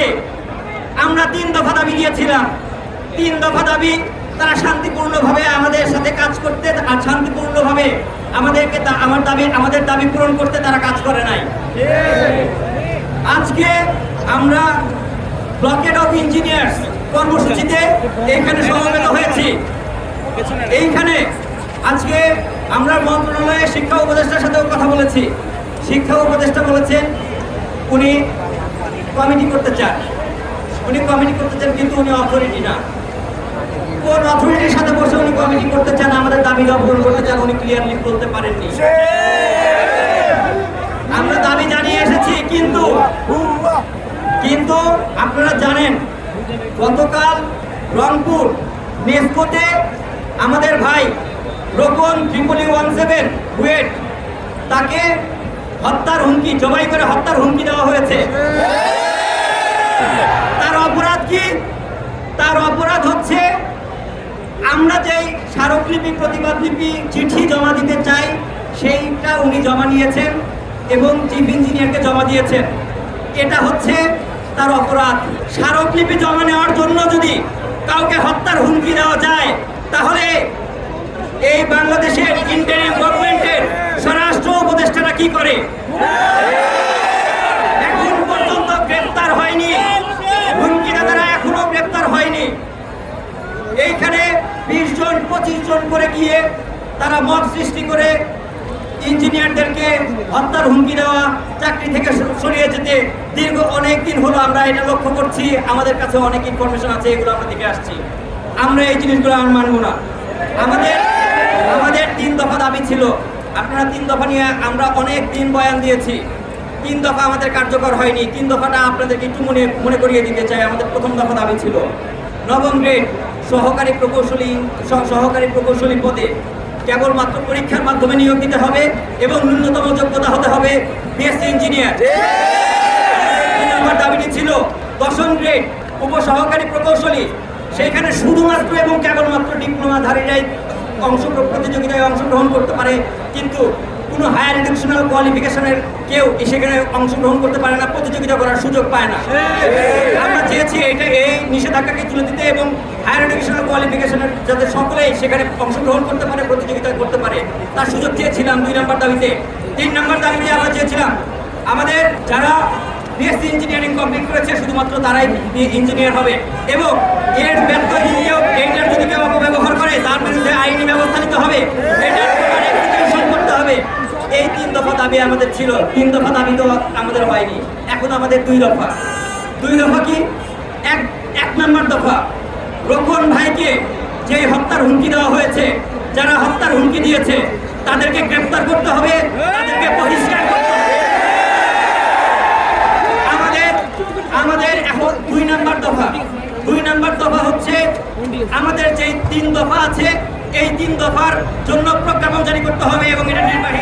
আগস্টে আমরা তিন দফা দাবি দিয়েছিলাম। তিন দফা দাবি তারা শান্তিপূর্ণভাবে আমাদের সাথে কাজ করতে আর শান্তিপূর্ণভাবে আমাদেরকে আমার দাবি আমাদের দাবি পূরণ করতে তারা কাজ করে নাই। আজকে আমরা ব্লকেট অফ ইঞ্জিনিয়ার্স কর্মসূচিতে এখানে সমবেত হয়েছি। এইখানে আজকে আমরা মন্ত্রণালয়ে শিক্ষা উপদেষ্টার সাথেও কথা বলেছি। শিক্ষা উপদেষ্টা বলেছেন, উনি কমিটি করতে চান। উনি কমিটি করতে চান কিন্তু উনি অথরিটি না। কোন অথরিটির সাথে বসে উনি কমিটি করতে চান আমাদের দাবি পূরণ করতে চান উনি ক্লিয়ারলি বলতে পারেননি। আমরা দাবি জানিয়ে এসেছি, কিন্তু কিন্তু আপনারা জানেন, গতকাল রংপুর নেসকোতে আমাদের ভাই রোপন ত্রিপলি ওয়ান সেভেন বুয়েট, তাকে হত্যার হুমকি, জবাই করে হত্যার হুমকি দেওয়া হয়েছে। তার অপরাধ কি? তার অপরাধ হচ্ছে, আমরা যেই স্মারকলিপি, প্রতিবাদলিপি, চিঠি জমা দিতে চাই, সেইটা উনি জমা নিয়েছেন এবং চিফ ইঞ্জিনিয়ারকে জমা দিয়েছেন। এটা হচ্ছে তার অপরাধ। স্মারকলিপি জমা নেওয়ার জন্য যদি কাউকে হত্যার হুমকি দেওয়া যায়, তাহলে এই বাংলাদেশের স্বরাষ্ট্র উপদেষ্টারা কি করে? এখন পর্যন্ত গ্রেপ্তার হয়নি। হুমকিদাতারা এখনও গ্রেপ্তার হয়নি। এইখানে বিশ জন, পঁচিশ জন করে গিয়ে তারা মত সৃষ্টি করে ইঞ্জিনিয়ারদেরকে হত্যার হুমকি দেওয়া, চাকরি থেকে সরিয়ে যেতে দীর্ঘ অনেক দিন হলো আমরা এটা লক্ষ্য করছি। আমাদের কাছে অনেক ইনফরমেশন আছে, এগুলো আমরা দেখে আসছি। আমরা এই জিনিসগুলো আর মানব না। আমাদের আমাদের তিন দফা দাবি ছিল আপনারা তিন দফা নিয়ে আমরা অনেক দিন বয়ান দিয়েছি। তিন দফা আমাদের কার্যকর হয়নি। তিন দফাটা আপনাদেরকে একটু মনে মনে করিয়ে দিতে চাই। আমাদের প্রথম দফা দাবি ছিল। নবম গ্রেড, সহকারী প্রকৌশলী, সহ- সহকারী প্রকৌশলী পদে কেবলমাত্র পরীক্ষার মাধ্যমে নিয়োগ দিতে হবে এবং ন্যূনতম যোগ্যতা হতে হবে বিএসসি ইঞ্জিনিয়ার দাবিটি ছিল দশম গ্রেড, উপসহকারী প্রকৌশলী। সেইখানে শুধুমাত্র এবং কেবলমাত্র ডিপ্লোমাধারীরাই অংশ প্রতিযোগিতায় অংশগ্রহণ করতে পারে, কিন্তু কোনো হায়ার এডুকেশনাল কোয়ালিফিকেশনের কেউ সেখানে অংশগ্রহণ করতে পারে না, প্রতিযোগিতা করার সুযোগ পায় না। আমরা চেয়েছি এটা এই নিষেধাজ্ঞাকে তুলে দিতে এবং হায়ার এডুকেশনাল কোয়ালিফিকেশনের যাতে সকলেই সেখানে অংশগ্রহণ করতে পারে, প্রতিযোগিতা করতে পারে, তার সুযোগ চেয়েছিলাম দুই নম্বর দাবিতে। তিন নম্বর দাবিতে আমরা চেয়েছিলাম, আমাদের যারা বিএসসি ইঞ্জিনিয়ারিং কমপ্লিট করেছে, শুধুমাত্র তারাই ইঞ্জিনিয়ার হবে এবং এর ব্যর্থ যদি কেউ এইটার যদি কেউ করে তার বিরুদ্ধে আইনি ব্যবস্থা নিতে হবে। এই তিন দফা দাবি আমাদের ছিল। তিন দফা দাবি তো আমাদের হয়নি। এখন আমাদের দুই দফা। দুই দফা কি? এক এক নম্বর দফা। রোকন ভাইকে যে হত্যার হুমকি দেওয়া হয়েছে, যারা হত্যার হুমকি দিয়েছে, তাদেরকে গ্রেপ্তার করতে হবে। তাদেরকে বহিষ্কার আমাদের যে তিন দফা আছে, এই তিন দফার জন্য প্রজ্ঞাপন জারি করতে হবে এবং এটা নির্বাহী